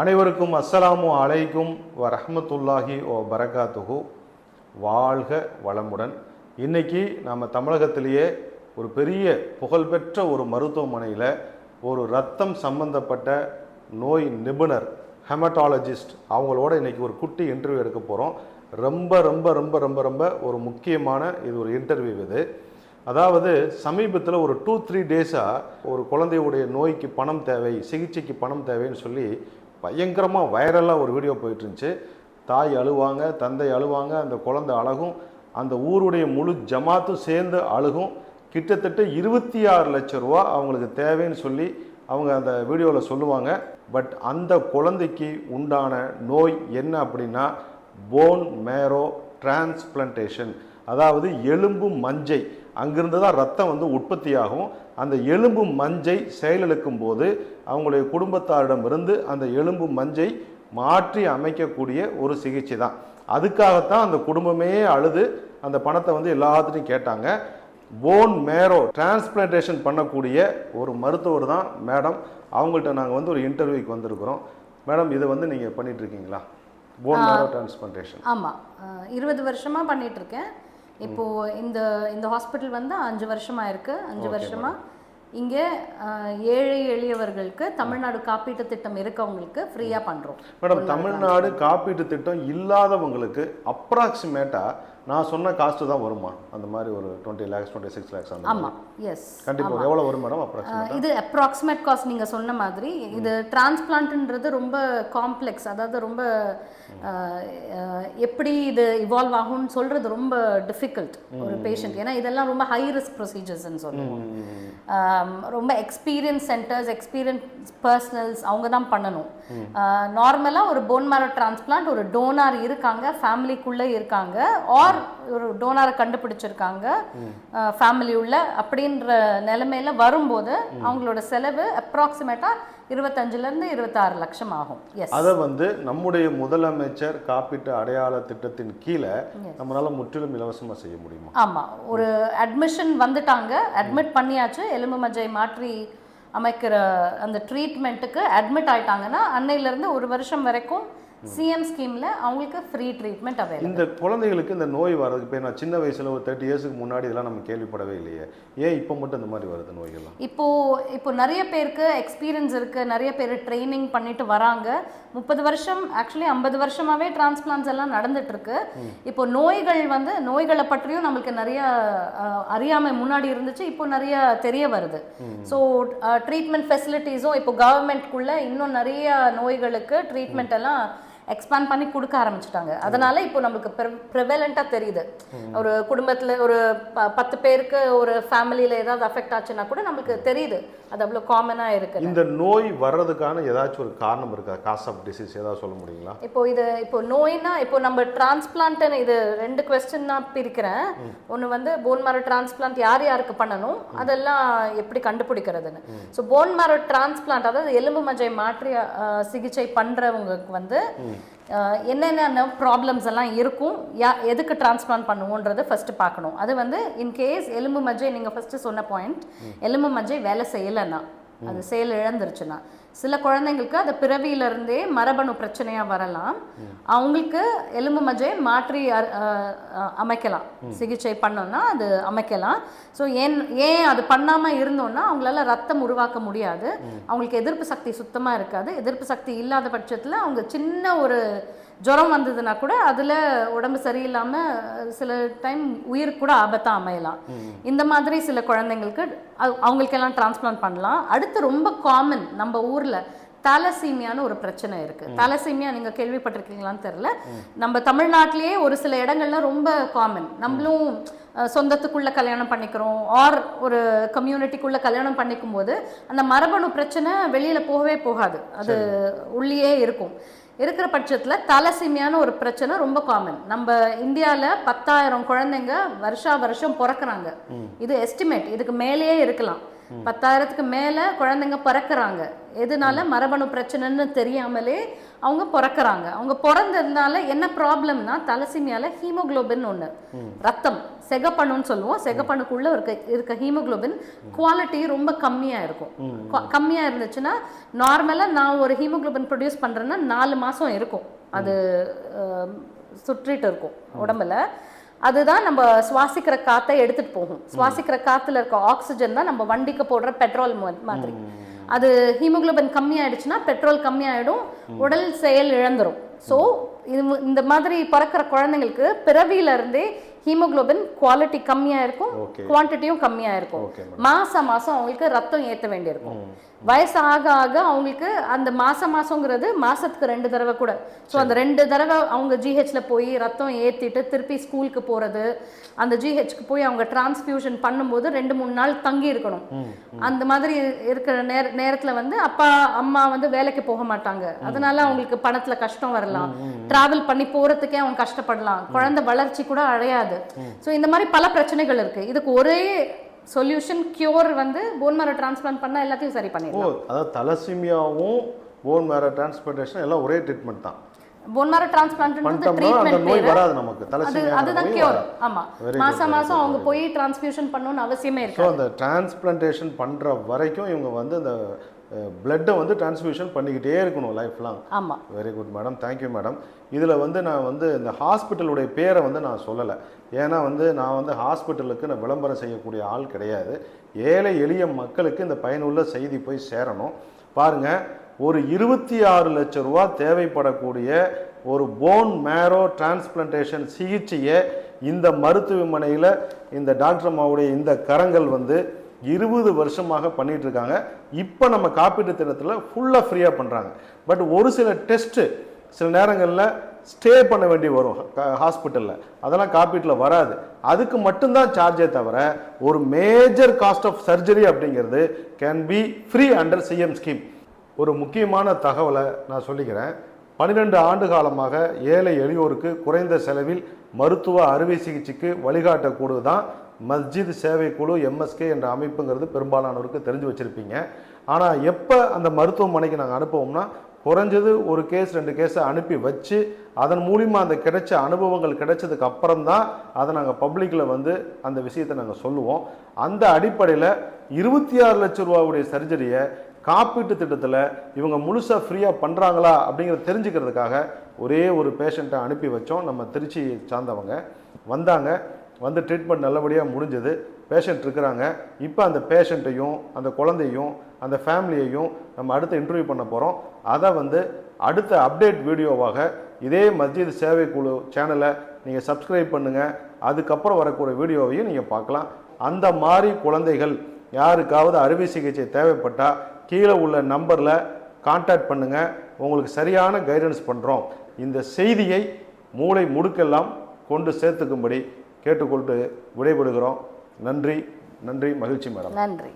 அனைவருக்கும் அஸ்ஸலாமு அலைக்கும் வ ரஹ்மத்துல்லாஹி ஓ பரகாத்துஹு வாழ்க வளமுடன். இன்னைக்கு நம்ம தமிழகத்திலேயே ஒரு பெரிய புகழ்பெற்ற ஒரு மருத்துவமனையில் ஒரு ரத்தம் சம்பந்தப்பட்ட நோய் நிபுணர் ஹெமட்டாலஜிஸ்ட் அவங்களோட இன்றைக்கி ஒரு குட்டி இன்டர்வியூ எடுக்க போகிறோம் ரொம்ப ரொம்ப ரொம்ப ரொம்ப ரொம்ப ஒரு முக்கியமான இது ஒரு இன்டர்வியூ இது. அதாவது சமீபத்தில் ஒரு டூ த்ரீ டேஸாக ஒரு குழந்தையுடைய நோய்க்கு பணம் தேவை சிகிச்சைக்கு பணம் தேவைன்னு சொல்லி பயங்கரமாக வைரலாக ஒரு வீடியோ போயிட்டு இருந்துச்சு தாய் அழுவாங்க தந்தை அழுவாங்க அந்த குழந்தை அழகும் அந்த ஊருடைய முழு ஜமாத்தும் சேர்ந்து அழுகும். கிட்டத்தட்ட இருபத்தி ஆறு லட்ச ரூபா அவங்களுக்கு தேவைன்னு சொல்லி அவங்க அந்த வீடியோவில் சொல்லுவாங்க. பட் அந்த குழந்தைக்கு உண்டான நோய் என்ன அப்படின்னா போன் மேரோ டிரான்ஸ்பிளன்டேஷன் அதாவது எலும்பு மஞ்சை. அங்கிருந்து தான் ரத்தம் வந்து உற்பத்தியாகும். அந்த எலும்பு மஞ்சை செயலிழக்கும் போது அவங்களுடைய குடும்பத்தாரிடமிருந்து அந்த எலும்பு மஞ்சை மாற்றி அமைக்கக்கூடிய ஒரு சிகிச்சை தான். அதுக்காகத்தான் அந்த குடும்பமே அழுது அந்த பணத்தை வந்து எல்லாத்துட்டையும் கேட்டாங்க. போன் மேரோ டிரான்ஸ்பிளான்டேஷன் பண்ணக்கூடிய ஒரு மருத்துவர் தான் மேடம். அவங்கள்ட்ட நாங்கள் வந்து ஒரு இன்டர்வியூக்கு வந்திருக்கிறோம். மேடம் இதை வந்து நீங்கள் பண்ணிட்டு இருக்கீங்களா? போன் மேரோ டிரான்ஸ்பிளான்டேஷன் ஆமாம் இருபது வருஷமா பண்ணிட்டு இப்போ இந்த இந்த ஹாஸ்பிட்டல் வந்து அஞ்சு வருஷமா இருக்கு அஞ்சு வருஷமா. இங்கே ஏழை எளியவர்களுக்கு தமிழ்நாடு காப்பீட்டு திட்டம் இருக்கவங்களுக்கு ஃப்ரீயா பண்றோம். மேடம் தமிழ்நாடு காப்பீட்டு திட்டம் இல்லாதவங்களுக்கு அப்ராக்சிமேட்டாக நான் சொன்ன காஸ்ட்டு தான் வருமா? அந்த மாதிரி ஒரு twenty lakhs twenty six lakhs அந்த ஆமா. எஸ் கண்டிப்பாக எவ்வளோ வரும் மேடம் அப்ராக்சிமேட் இது அப்ராக்சிமேட் காஸ்ட் நீங்க சொன்ன மாதிரி இது டிரான்ஸ்பிளான்ட்ன்றது ரொம்ப காம்ப்ளெக்ஸ் அதாவது ரொம்ப எப்படி இது இவால்வ் ஆகும்னு சொல்றது ரொம்ப டிஃபிகல்ட் ஒரு பேஷண்ட் ஏன்னா இதெல்லாம் ரொம்ப ஹை ரிஸ்க் ப்ரொசீஜர்ஸ்ன்னு சொல்லுவோம். ரொம்ப எக்ஸ்பீரியன்ஸ் சென்டர்ஸ் எக்ஸ்பீரியன்ஸ் பர்சனல்ஸ் அவங்க தான் பண்ணணும். நார்மலாக ஒரு போன் மேரோ டிரான்ஸ்பிளான்ட் ஒரு டோனார் இருக்காங்க ஃபேமிலிக்குள்ளே இருக்காங்க ஆர் ஒரு டோனாரை கண்டுபிடிச்சிருக்காங்க. ஃபேமிலி உள்ள. அப்படின்ற நிலைமையில வரும்போது அவங்களோட செலவு அப்ராக்சிமேட்டாக இருபத்தஞ்சுலேருந்து இருபத்தாறு லட்சம் ஆகும். அதை வந்து நம்முடைய முதலமைச்சர் காப்பீட்டு அடையாள திட்டத்தின் கீழே நம்மளால முற்றிலும் இலவசமாக செய்ய முடியுமா? ஆமா. ஒரு அட்மிஷன் வந்துட்டாங்க. அட்மிட் பண்ணியாச்சு. எலும்பு மஜ்ஜை மாற்றி அமைக்கிற அந்த ட்ரீட்மெண்ட்டுக்கு அட்மிட் ஆயிட்டாங்கன்னா அன்னையிலேருந்து ஒரு வருஷம் வரைக்கும் சிஎம் ஸ்கீம்ல அவங்களுக்கு ஃப்ரீ ட்ரீட்மெண்ட் அவைலபிள் இந்த குழந்தைகளுக்கு இந்த நோய் வர்றதுக்கு இப்போ நான் சின்ன வயசுல ஒரு தேர்ட்டி இயர்ஸ்க்கு முன்னாடி இதெல்லாம் நம்ம கேள்விப்படவே இல்லையே. ஏன் இப்போ மட்டும் இந்த மாதிரி வருது நோய்கள்லாம்? இப்போ இப்போ நிறைய பேருக்கு எக்ஸ்பீரியன்ஸ் இருக்கு நிறைய பேர் ட்ரைனிங் பண்ணிட்டு வராங்க. முப்பது வருஷம் ஆக்சுவலி ஐம்பது வருஷமாவே டிரான்ஸ்பிளான்ஸ் எல்லாம் நடந்துட்டு இருக்கு இப்போ நோய்கள் வந்து நோய்களை பற்றியும் நம்மளுக்கு நிறைய அறியாமை முன்னாடி இருந்துச்சு இப்போ நிறைய தெரிய வருது. ஸோ ட்ரீட்மெண்ட் ஃபெசிலிட்டிஸும் இப்போ கவர்மெண்ட்குள்ள இன்னும் நிறைய நோய்களுக்கு ட்ரீட்மெண்ட் எல்லாம் எக்ஸ்பேண்ட் பண்ணி கொடுக்க ஆரம்பிச்சிட்டாங்க. அதனால இப்போ நமக்கு ப்ரிவலண்ட்டாக தெரியுது. ஒரு குடும்பத்தில் ஒரு பத்து பேருக்கு ஒரு ஃபேமிலியில் ஏதாவது அஃபெக்ட் ஆச்சுன்னா கூட நமக்கு தெரியுது. அது அவ்வளோ காமனாக இருக்கு இந்த நோய் வர்றதுக்கான ஏதாச்சும் ஒரு காரணம் இருக்கா? காஸ் ஆஃப் டிசீஸ் ஏதாவது சொல்ல முடியுங்களா? இப்போ இது இப்போ நோய்னா இப்போ நம்ம டிரான்ஸ்பிளான்ட்னு இது ரெண்டு கொஸ்டின் நான் பிரிக்கிறேன். ஒன்று வந்து போன் மேரோ டிரான்ஸ்பிளான்ட் யார் யாருக்கு பண்ணணும்? அதெல்லாம் எப்படி கண்டுபிடிக்கிறதுன்னு. ஸோ போன் மேரோ டிரான்ஸ்பிளான்ட் அதாவது எலும்பு மஜ்ஜை மாற்றி சிகிச்சை பண்ணுறவங்களுக்கு வந்து என்னென்ன ப்ராப்ளம்ஸ் எல்லாம் இருக்கும்? யா எதுக்கு டிரான்ஸ்பிளான்ட் பண்ணுவோன்றதை ஃபர்ஸ்ட் பார்க்கணும். அது வந்து இன்கேஸ் எலும்பு மஜ்ஜை நீங்கள் ஃபர்ஸ்ட் சொன்ன பாயிண்ட் எலும்பு மஜ்ஜை வேலை செய்யலைன்னா. அது செயல் இழந்துருச்சுன்னா. சில குழந்தைங்களுக்கு அது பிறவியிலிருந்தே மரபணு பிரச்சனையா வரலாம். அவங்களுக்கு எலும்பு மஜ்ஜை மாற்றி அமைக்கலாம். சிகிச்சை பண்ணோம்னா அது அமைக்கலாம். ஸோ ஏன் ஏன் அது பண்ணாம இருந்தோம்னா அவங்களால ரத்தம் உருவாக்க முடியாது. அவங்களுக்கு எதிர்ப்பு சக்தி சுத்தமா இருக்காது. எதிர்ப்பு சக்தி இல்லாத பட்சத்துல அவங்க சின்ன ஒரு ஜுரம் வந்ததுன்னா கூட அதுல உடம்பு சரியில்லாம அஹ், சில டைம் உயிர் கூட ஆபத்தா அமையலாம். இந்த மாதிரி சில குழந்தைங்களுக்கு அவ- அவங்களுக்கெல்லாம் டிரான்ஸ்பிளான்ட் பண்ணலாம். அடுத்து ரொம்ப காமன் நம்ம ஊர்ல தாலசீமியான்னு ஒரு பிரச்சனை இருக்கு. தாலசீமியா நீங்க கேள்விப்பட்டிருக்கீங்களான்னு தெரியல. நம்ம தமிழ்நாட்டிலேயே ஒரு சில இடங்கள்ல ரொம்ப காமன் நம்மளும் சொந்தத்துக்குள்ள கல்யாணம் பண்ணிக்கிறோம். ஆர் ஒரு கம்யூனிட்டிக்குள்ள கல்யாணம் பண்ணிக்கும் போது அந்த மரபணு பிரச்சனை வெளியில போகவே போகாது. அது உள்ளேயே இருக்கும். இருக்கிற பட்சத்தில் தலசிமியான ஒரு பிரச்சனை ரொம்ப காமன் நம்ம இந்தியாவில் பத்தாயிரம் குழந்தைங்க வருஷா வருஷம் பிறக்கறாங்க. இது எஸ்டிமேட் இதுக்கு மேலேயே இருக்கலாம். பத்தாயிரத்துக்கு மேலே குழந்தைங்க பிறக்கறாங்க. எதனால? மரபணு பிரச்சனைன்னு தெரியாமலே அவங்க பிறக்கறாங்க. அவங்க பிறந்ததுனால என்ன ப்ராப்ளம்னா தலசிமியால ஹீமோகுளோபின் ஒன்று ரத்தம். செகப்பணுன்னு சொல்லுவோம். செகப்பணுக்குள்ள இருக்க இருக்க ஹீமோகுளோபின் குவாலிட்டி ரொம்ப கம்மியா இருக்கும். கு- கம்மியா இருந்துச்சுன்னா நார்மலா நான் ஒரு ஹீமோகுளோபின் ப்ரொடியூஸ் பண்றேன்னா நாலு மாசம் இருக்கும். அது சுற்றிட்டு இருக்கும் உடம்புல. அதுதான் நம்ம சுவாசிக்கிற காத்தை எடுத்துட்டு போகும். சுவாசிக்கிற காத்துல இருக்க ஆக்சிஜன் தான் நம்ம வண்டிக்கு போடுற பெட்ரோல் மாதிரி. அது ஹீமோகுளோபின் கம்மியாயிடுச்சுன்னா பெட்ரோல் கம்மியாயிடும் உடல் செயல் இழந்துரும். ஸோ இது இந்த மாதிரி பிறக்கிற குழந்தைங்களுக்கு பிறவியில இருந்தே ஹீமோகுளோபின் குவாலிட்டி கம்மியா இருக்கும் குவான்டிட்டியும் கம்மியா இருக்கும் மாசம் மாசம் அவங்களுக்கு ரத்தம் ஏத்த வேண்டியிருக்கும். வயசு ஆக ஆக அவங்களுக்கு அந்த மாசம் மாசங்கிறது மாசத்துக்கு ரெண்டு தடவை கூட. ஸோ அந்த ரெண்டு தடவை அவங்க ஜிஹெச்ல போய் ரத்தம் ஏத்திட்டு திருப்பி ஸ்கூலுக்கு போறது அந்த ஜிஹெச்க்கு போய் அவங்க டிரான்ஸ்ஃபியூஷன் பண்ணும்போது ரெண்டு மூணு நாள் தங்கி இருக்கணும். அந்த மாதிரி இருக்கிற நேர நேரத்துல வந்து அப்பா அம்மா வந்து வேலைக்கு போக மாட்டாங்க. அதனால அவங்களுக்கு பணத்துல கஷ்டம் வரலாம். டிராவல் பண்ணி போறதுக்கே அவங்க கஷ்டப்படலாம். குழந்தை வளர்ச்சி கூட அடையாது. ஸோ இந்த மாதிரி பல பிரச்சனைகள் இருக்கு. இதுக்கு ஒரே சொல்யூஷன் கியூர் வந்து போன் மேரோ டிரான்ஸ்பிளான்ட் பண்ணா எல்லாத்தையும் சரி ஓ பண்ணிடலாம் அதாவது தலசிமியாவும் போன் மேரோ டிரான்ஸ்பிளான்டேஷன் எல்லாம் ஒரே ட்ரீட்மெண்ட் தான். போன் மேரோ டிரான்ஸ்பிளான்ட்ன்றது ட்ரீட்மெண்ட் பேரு. வராது நமக்கு. தலசிமியா அதுதான் கியூர் ஆமா. மாசம் மாசம் அவங்க போய் டிரான்ஸ்ஃபியூஷன் பண்ணணும்னு அவசியமே இருக்கு அந்த டிரான்ஸ்பிளான்டேஷன் பண்ணுற வரைக்கும் இவங்க வந்து அந்த பிளட்டை வந்து டிரான்ஸ்ஃபியூஷன் பண்ணிக்கிட்டே இருக்கணும் லைஃப் லாங் ஆமா very good madam thank you madam இதில் வந்து நான் வந்து இந்த ஹாஸ்பிட்டலுடைய பேரை வந்து நான் சொல்லலை. ஏன்னா வந்து நான் வந்து ஹாஸ்பிட்டலுக்கு நான் விளம்பரம் செய்யக்கூடிய ஆள் கிடையாது. ஏழை எளிய மக்களுக்கு இந்த பயனுள்ள செய்தி போய் சேரணும். பாருங்க ஒரு இருபத்தி ஆறு லட்ச ரூபா தேவைப்படக்கூடிய ஒரு போன் மேரோ டிரான்ஸ்பிளான்டேஷன் சிகிச்சையை இந்த மருத்துவமனையில் இந்த டாக்டர் அம்மாவுடைய இந்த கரங்கள் வந்து இருபது வருஷமாக பண்ணிட்டு இருக்காங்க இப்போ நம்ம காப்பீட்டு திட்டத்தில் ஃபுல்லாக ஃப்ரீயாக பண்ணுறாங்க பட் ஒரு சில டெஸ்ட்டு சில நேரங்களில் ஸ்டே பண்ண வேண்டி வரும். ஹாஸ்பிட்டலில் அதெல்லாம் காப்பீட்டில் வராது. அதுக்கு மட்டும்தான் சார்ஜே தவிர ஒரு மேஜர் காஸ்ட் ஆஃப் சர்ஜரி அப்படிங்கிறது can be free under CM scheme ஒரு முக்கியமான தகவலை நான் சொல்லிக்கிறேன். பன்னிரெண்டு ஆண்டு காலமாக ஏழை எளியோருக்கு குறைந்த செலவில் மருத்துவ அறுவை சிகிச்சைக்கு வழிகாட்டக்கூடியது தான் மஸ்ஜித் சேவை குழு எம்எஸ்கே என்ற அமைப்புங்கிறது பெரும்பாலானோருக்கு தெரிஞ்சு வச்சுருப்பீங்க. ஆனால் எப்போ அந்த மருத்துவமனைக்கு நாங்கள் அனுப்புவோம்னா குறைஞ்சது ஒரு கேஸ் ரெண்டு கேஸை அனுப்பி வச்சு அதன் மூலிமா அந்த கிடைச்ச அனுபவங்கள் கிடைச்சதுக்கு அப்புறம் தான் அதை நாங்கள் பப்ளிக்கில் வந்து அந்த விஷயத்தை நாங்கள் சொல்லுவோம். அந்த அடிப்படையில் இருபத்தி ஆறு லட்ச ரூபாவுடைய சர்ஜரியை காப்பீட்டு திட்டத்தில் இவங்க முழுசாக ஃப்ரீயாக பண்ணுறாங்களா அப்படிங்கிறத தெரிஞ்சுக்கிறதுக்காக ஒரே ஒரு பேஷண்ட்டை அனுப்பி வச்சோம். நம்ம திருச்சி சார்ந்தவங்க வந்தாங்க. வந்து ட்ரீட்மெண்ட் நல்லபடியாக முடிஞ்சது. பேஷண்ட் இருக்கிறாங்க. இப்போ அந்த பேஷண்ட்டையும் அந்த குழந்தையும் அந்த ஃபேமிலியையும் நம்ம அடுத்து இன்டர்வியூ பண்ண போகிறோம் அதை வந்து அடுத்த அப்டேட் வீடியோவாக இதே மஸ்ஜித் சேவை குழு சேனலை நீங்கள் சப்ஸ்கிரைப் பண்ணுங்கள் அதுக்கப்புறம் வரக்கூடிய வீடியோவையும் நீங்கள் பார்க்கலாம். அந்த மாதிரி குழந்தைகள் யாருக்காவது அறுவை சிகிச்சை தேவைப்பட்டால் கீழே உள்ள நம்பரில் காண்டாக்ட் பண்ணுங்கள் உங்களுக்கு சரியான கைடன்ஸ் பண்ணுறோம் இந்த செய்தியை மூளை முடுக்கெல்லாம் கொண்டு சேர்த்துக்கும்படி கேட்டுக்கொண்டு விடைபெறுகிறோம். நன்றி நன்றி மகிழ்ச்சி மேடம். நன்றி.